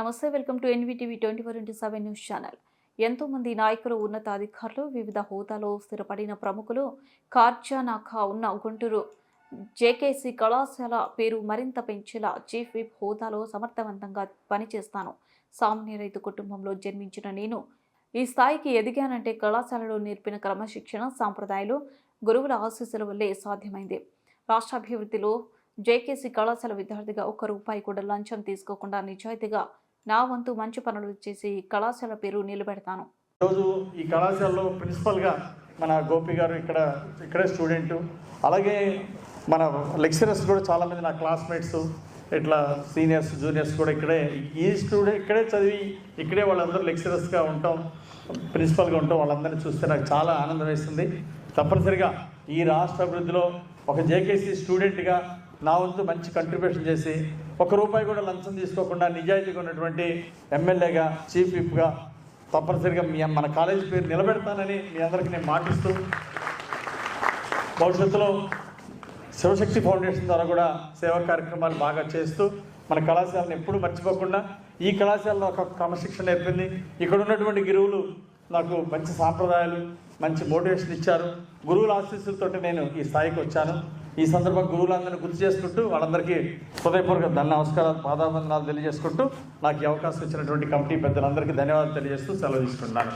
నమస్తే welcome to NVTV twenty four into seven news channel. ఎంతో మంది నాయకులు ఉన్నతాధికారులు వివిధ హోదాలో స్థిరపడిన ప్రముఖులు కార్జానాఖా ఉన్న గుంటూరు జేకేసీ కళాశాల పేరు మరింత పెంచేలా చీఫ్ విప్ హోదాలో సమర్థవంతంగా పనిచేస్తాను. సామాన్య రైతు కుటుంబంలో జన్మించిన నేను ఈ స్థాయికి ఎదిగానంటే కళాశాలలో నేర్పిన క్రమశిక్షణ సాంప్రదాయాలు గురువుల ఆశీస్సుల వల్లే సాధ్యమైంది. రాష్ట్రాభివృద్ధిలో జేకేసీ కళాశాల విద్యార్థిగా ఒక్క రూపాయి కూడా లంచం తీసుకోకుండా నిజాయితీగా నా వంతు మంచి పనులు చేసి ఈ కళాశాల పేరు నిలబెడతాను. ఈరోజు ఈ కళాశాలలో ప్రిన్సిపల్గా మన గోపి గారు ఇక్కడ ఇక్కడే స్టూడెంట్ అలాగే మన లెక్చరర్స్ కూడా చాలామంది నా క్లాస్మేట్స్ ఇట్లా సీనియర్స్ జూనియర్స్ కూడా ఇక్కడే. ఈ స్టూడెంట్ ఇక్కడే చదివి ఇక్కడే వాళ్ళందరూ లెక్చరర్స్గా ఉంటాం ప్రిన్సిపల్గా ఉంటాం. వాళ్ళందరినీ చూస్తే నాకు చాలా ఆనందం వేస్తుంది. తప్పనిసరిగా ఈ రాష్ట్ర అభివృద్ధిలో ఒక జేకేసీ స్టూడెంట్గా నా వంతు మంచి కంట్రిబ్యూషన్ చేసి ఒక రూపాయి కూడా లంచం తీసుకోకుండా నిజాయితీగా ఉన్నటువంటి ఎమ్మెల్యేగా చీఫ్ విప్గా తప్పనిసరిగా మీ మన కాలేజీ పేరు నిలబెడతానని మీ అందరికీ నేను మాటిస్తూ భవిష్యత్తులో శివశక్తి ఫౌండేషన్ ద్వారా కూడా సేవా కార్యక్రమాలు బాగా చేస్తూ మన కళాశాలను ఎప్పుడూ మర్చిపోకుండా ఈ కళాశాలలో ఒక క్రమశిక్షణ నేర్పింది. ఇక్కడ ఉన్నటువంటి గురువులు నాకు మంచి సాంప్రదాయాలు మంచి మోటివేషన్ ఇచ్చారు. గురువుల ఆశీస్సులతోటి నేను ఈ స్థాయికి వచ్చాను. ఈ సందర్భంగా గురువులందరినీ గుర్తు చేసుకుంటూ వాళ్ళందరికీ హృదయపూర్వక ధన్య నమస్కారాలు పాదాబంధనాలు తెలియజేసుకుంటూ నాకు ఈ అవకాశం ఇచ్చినటువంటి కమిటీ పెద్దలందరికీ ధన్యవాదాలు తెలియజేస్తూ సెలవు తీసుకుంటున్నాను.